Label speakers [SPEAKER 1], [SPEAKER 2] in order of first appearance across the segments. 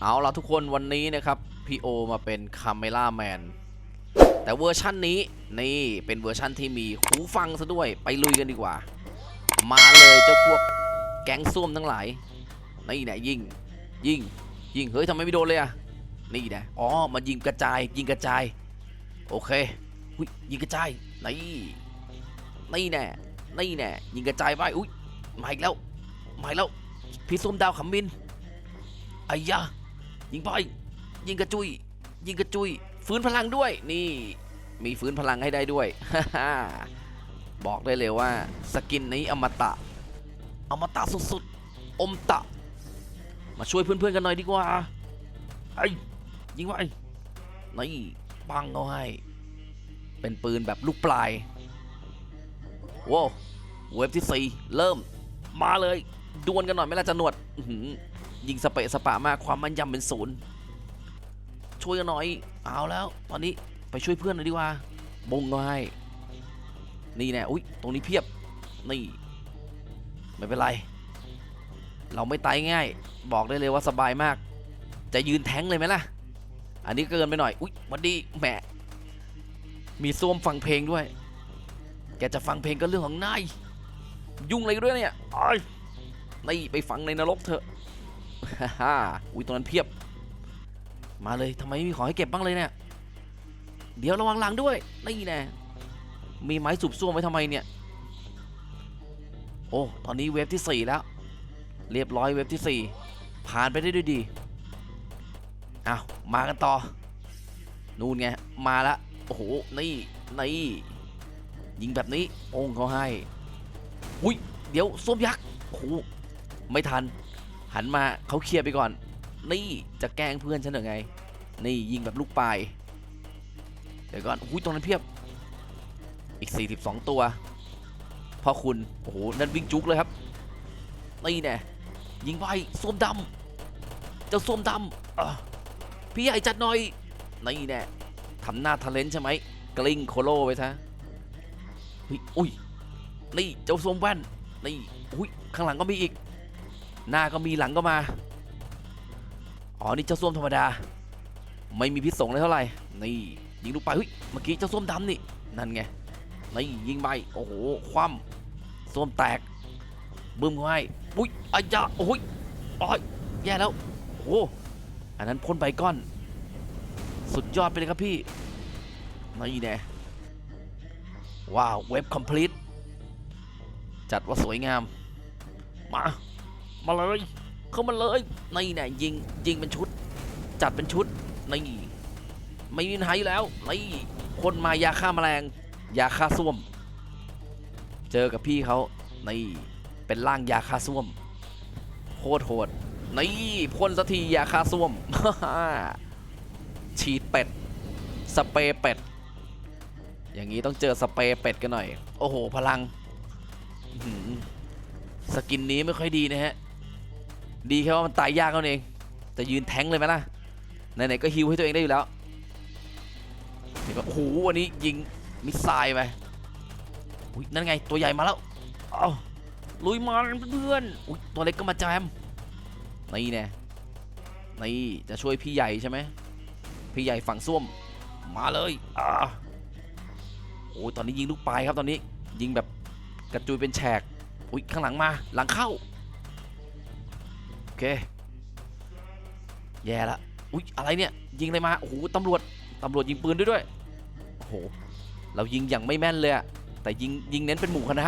[SPEAKER 1] เอาละทุกคนวันนี้นะครับพี่โอมาเป็นคาเมล่าแมนแต่เวอร์ชั่นนี้นี่เป็นเวอร์ชั่นที่มีหูฟังซะด้วยไปลุยกันดีกว่า มาเลยเจ้าพวกแก๊งส้วมทั้งหลายนี่แหละยิงยิงยิงเฮ้ยทำไมไม่โดนเลยอะนี่นะอ๋อมายิงกระจายยิงกระจาย โอเคอุ้ยยิงกระจายนี่นี่แน่นี่แน่ยิงกระจายไปอุ้ยมาอีกแล้วมาอีกแล้วพี่ส้มดาวขมินไอ้ยะ ยิงไปยิงกระจุย ยิงกระจุย ฟื้นพลังด้วย นี่มีฟื้นพลังให้ได้ด้วย บอกได้เลยว่า สกินนี้อมตะ อมตะสุดๆ อมตะ มาช่วยเพื่อนๆกันหน่อยดีกว่า ไอ้ยิงไปนี่ปังเขาให้ เป็นปืนแบบลูกปลายว้าวเว็บที่4เริ่ม มาเลย ดวลกันหน่อยไม่ละจะหนวดอื้อ ยิงสเปะสปะมากความมันยำเป็นศูนย์ช่วยกันหน่อยเอาแล้ว ตอนนี้ไปช่วยเพื่อนหน่อยดีกว่า บงก็ให้นี่แน่อุ้ยตรงนี้เพียบนี่ไม่เป็นไร เราไม่ตายง่าย บอกได้เลยว่าสบายมาก จะยืนแท้งเลยไหมล่ะ อันนี้เกินไปหน่อย อุ๊ยวันดีแหมมีส้วมฟังเพลงด้วย แกจะฟังเพลงก็เรื่องของนาย ยุ่งอะไรด้วยเนี่ยไอ้ยนี่ไปฟังในนรกเถอะ ฮ่าอุ้ยตรงนั้นเพียบ มาเลยทำไมไม่มีของให้เก็บบ้างเลยเนี่ย เดี๋ยวระวังหลังด้วย นี่แน่มีไม้สูบซ่วมไว้ทำไมเนี่ย โอ้ ตอนนี้เว็บที่ 4 แล้ว เรียบร้อยเว็บที่ 4 ผ่านไปได้ด้วยดี อ้าว มากันต่อ นู่นไง มาละ โอ้โห นี่ นี่ ยิงแบบนี้ องเขาให้ อุ้ย เดี๋ยวส้มยักษ์ โอ้โห ไม่ทัน หันมาเขาเคลียร์ไปก่อน นี่จะแกล้งเพื่อนฉันหรือไง นี่ยิงแบบลูกปลายเดี๋ยวก่อนอุ้ยตรงนั้นเพียบ อีก 42 ตัวพ่อคุณโอ้โหนั่นวิ่งจุกเลยครับนี่แน่ยิงไปส้วมดำเจ้าส้วมดำพี่ใหญ่จัดหน่อยนี่แน่ทำหน้าทะเลนใช่ไหมกลิ้งโคโลไปซะเฮ้ยอุ้ยนี่เจ้าส้วมแว่นนี่อุ้ยข้างหลังก็มีอีก หน้าก็มีหลังก็มา อ๋อ นี่เจ้าส้วมธรรมดา ไม่มีพิษสงเลยเท่าไหร่ นี่ยิงลูกไปเฮ้ย เมื่อกี้เจ้าส้วมดำนี่ นั่นไง นี่ยิงไป โอ้โห คว่ำส้วมแตก บึ้มเขาให้อุ้ยอายะโอ้ยอ้อยแย่แล้ว โอ้อันนั้นพ่นใบก้อน สุดยอดไปเลยครับพี่ นี่แน่ว้าว เว็บคอมพลีทจัดว่าสวยงาม มา มาเลย เข้ามาเลยนี่แน่ยิงยิงเป็นชุด จัดเป็นชุดนี่ไม่มีปัญหาอยู่แล้วนี่คนมายาฆ่าแมลงยาฆ่าส้วม เจอกับพี่เขานี่เป็นร่างยาฆ่าส้วมโคตรโหดนี่พ่นสักทียาฆ่าส้วมฉีดเป็ดสเปรย์เป็ด อย่างนี้ต้องเจอสเปรย์เป็ดกันหน่อย โอ้โห พลัง สกินนี้ไม่ค่อยดีนะฮะ ดีแค่ว่ามันตายยากเท่านั้นเอง แต่ยืนแทงเลยไหมล่ะ ไหนๆก็ฮิวให้ตัวเองได้อยู่แล้วนี่ก็โอ้โหวันนี้ยิงมิสไซล์ไปอุ้ยนั่นไงตัวใหญ่มาแล้ว เอาลุยมันเพื่อนๆอุ้ยตัวเล็กก็มาแจมนี่แน่นี่จะช่วยพี่ใหญ่ใช่ไหมพี่ใหญ่ฝั่งส้วมมาเลยอ่าโอ้ยตอนนี้ยิงลูกปลายครับตอนนี้ยิงแบบกระจุยเป็นแฉกอุ้ยข้างหลังมาหลังเข้า เค แย่ละ อุ้ยอะไรเนี่ย ยิงอะไรมา โอ้โห ตำรวจ ตำรวจยิงปืนด้วยด้วย โอ้โห เรายิงอย่างไม่แม่นเลยอะแต่ยิงยิงเน้นเป็นหมู่คณะ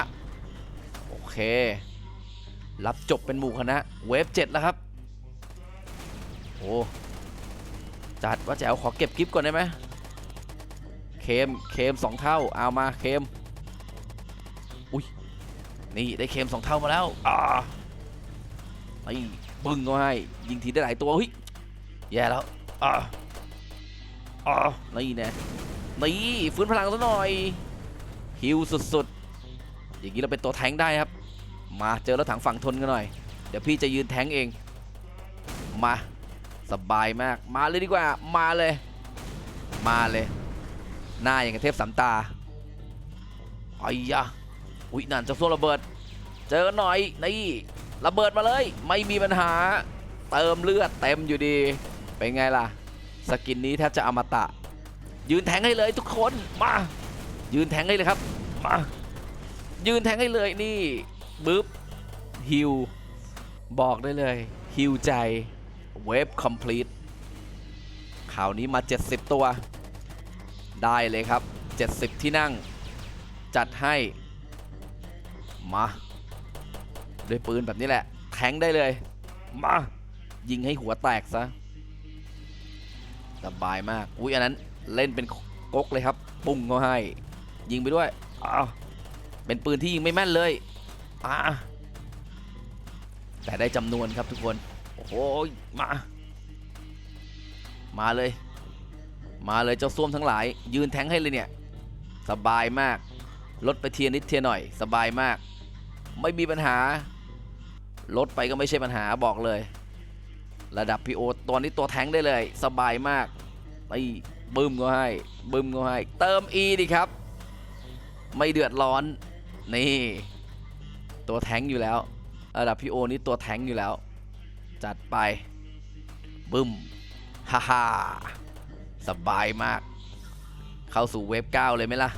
[SPEAKER 1] โอเค รับจบเป็นหมู่คณะ เวฟเจ็ดแล้วครับ โอ้จัดว่าแจ๋วขอเก็บกิฟต์ก่อนได้ไหมเคมเคมสองเท่า เอามาเคมอุ้ยนี่ได้เคมสองเท่ามาแล้วอ่าไอ บึ้งก็ให้ ยิงทีได้หลายตัวเฮ้ยแย่แล้วอ่าอ่านี่น่นี่ฟื้นพลังซะหน่อยฮิวสุดๆ อย่างนี้เราเป็นตัวแทงได้ครับ มาเจอรถถังฝั่งทนกันหน่อย เดี๋ยวพี่จะยืนแทงเอง มาสบายมาก มาเลยดีกว่า มาเลย มาเลย หน้าอย่างกับเทพสามตาอ้ยะอุ้ยนั่นจะโซ่ระเบิด เจอหน่อยนี่ ระเบิดมาเลย ไม่มีปัญหา เติมเลือดเต็มอยู่ดี เป็นไงล่ะ สกินนี้แทบจะอมตะ ยืนแทงให้เลยทุกคน มา ยืนแทงให้เลยครับ มา ยืนแทงให้เลยนี่บึ๊บฮิว บอกได้เลยฮิวใจ เวฟคอมพลีทข่าวนี้มา 70 ตัว ได้เลยครับ 70 ที่นั่ง จัดให้ มา ด้วยปืนแบบนี้แหละ แทงได้เลย มา ยิงให้หัวแตกซะสบายมาก อุ้ยอันนั้นเล่นเป็นก๊กเลยครับ ปุ้งเขาให้ ยิงไปด้วยอ้าวเป็นปืนที่ยิงไม่แม่นเลยอ่าแต่ได้จำนวนครับทุกคน โอ้โหมา มาเลย มาเลยเจ้าส้วมทั้งหลาย ยืนแทงให้เลยเนี่ย สบายมาก ลดไปเทียนิดเทียหน่อย สบายมาก ไม่มีปัญหา ลดไปก็ไม่ใช่ปัญหาบอกเลย ระดับพีโอตัวนี้ตัวแทงได้เลย สบายมากไปบึ้มก็ให้บึ้มก็ให้ เติม E ดิครับ ไม่เดือดร้อนนี่ตัวแทงอยู่แล้ว ระดับพีโอนี้ตัวแทงอยู่แล้ว จัดไปบึ้มฮ่าฮ่าสบายมาก เข้าสู่เวฟ9เลยไหมล่ะ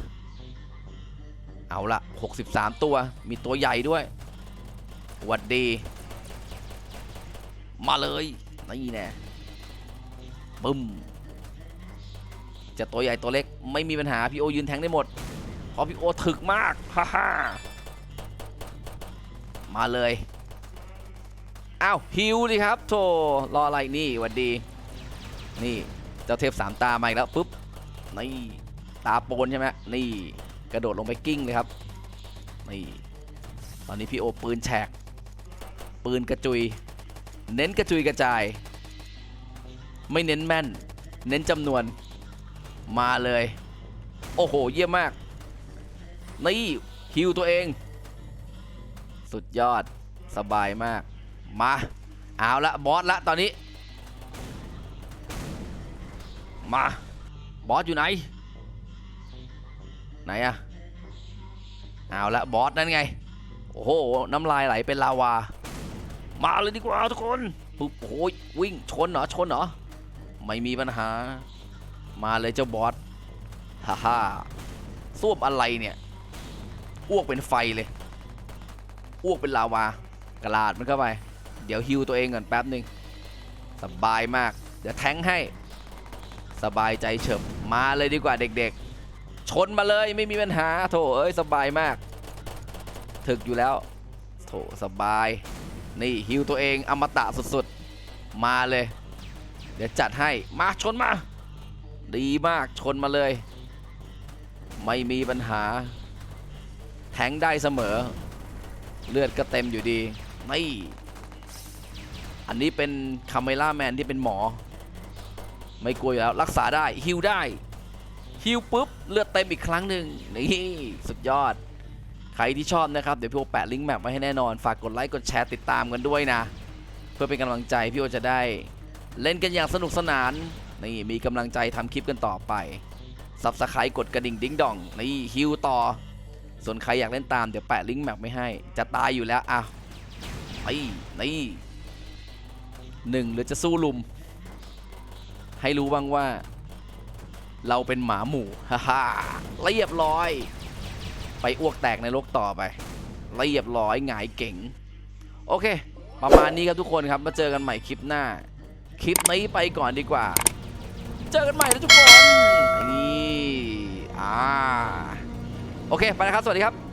[SPEAKER 1] เอาละ63 ตัวมีตัวใหญ่ด้วย หวัดดี มาเลยนี่แน่บึ้มจะตัวใหญ่ตัวเล็กไม่มีปัญหาพี่โอยืนแทงได้หมด เพราะพี่โอถึกมากฮ่าฮ่ามาเลยอ้าวฮิวดิครับโธ่รออะไรนี่หวัดดี นี่เจ้าเทพสามตามาอีกแล้วปุ๊บนี่ตาโปนใช่ไหมนี่กระโดดลงไปกิ้งเลยครับนี่ตอนนี้พี่โอปืนแฉก ปืนกระจุย เน้นกระจุยกระจาย ไม่เน้นแม่น เน้นจำนวนมาเลย โอ้โห เยี่ยมมาก นี่ฮิวตัวเอง สุดยอดสบายมาก มา เอาละบอสละตอนนี้ มา บอสอยู่ไหน ไหนอะเอาละบอสนั่นไง โอ้โห น้ำลายไหลเป็นลาวา มาเลยดีกว่าทุกคนปุ๊บโอ้ยวิ่งชนเหรอชนเหรอไม่มีปัญหา มาเลยเจ้าบอสฮ่าฮ่าส้วมอะไรเนี่ยอ้วกเป็นไฟเลยอ้วกเป็นลาวากระลาดมันเข้าไป เดี๋ยวฮิวตัวเองก่อนแป๊บหนึ่งสบายมาก เดี๋ยวแทงให้ สบายใจเฉิบมาเลยดีกว่าเด็กๆ ชนมาเลยไม่มีปัญหาโถเอ้ยสบายมาก ถึกอยู่แล้วโถสบาย นี่ฮิวตัวเองอมตะสุดๆ มาเลย เดี๋ยวจัดให้มาชนมา ดีมากชนมาเลย ไม่มีปัญหา แทงได้เสมอ เลือดก็เต็มอยู่ดีไม่อันนี้เป็นคาเมล่าแมนที่เป็นหมอ ไม่กลัวอยู่แล้วรักษาได้ฮิวได้ฮิวปุ๊บ เลือดเต็มอีกครั้งหนึ่งนี่สุดยอด ใครที่ชอบนะครับ เดี๋ยวพี่โอแปะลิงก์แมปไว้ให้แน่นอน ฝากกดไลค์กดแชร์ติดตามกันด้วยนะ เพื่อเป็นกำลังใจพี่โอจะได้ เล่นกันอย่างสนุกสนานนี่มีกำลังใจทำคลิปกันต่อไปซับสไครต์กดกระดิ่งดิ้งดองนี่ฮิวต่อ ส่วนใครอยากเล่นตามเดี๋ยวแปะลิงก์แมปไม่ให้ จะตายอยู่แล้วอะไอ้นี่หนึ่งหรือจะสู้ลุม ให้รู้บ้างว่า เราเป็นหมาหมู่ฮ่าฮ่าเรียบร้อย ไปอ้วกแตกในโลกต่อไปเรียบร้อยหงายเก่ง โอเค ประมาณนี้ครับทุกคนครับมาเจอกันใหม่คลิปหน้า คลิปนี้ไปก่อนดีกว่า เจอกันใหม่นะทุกคนนี่อ่าโอเค ไปนะครับ สวัสดีครับ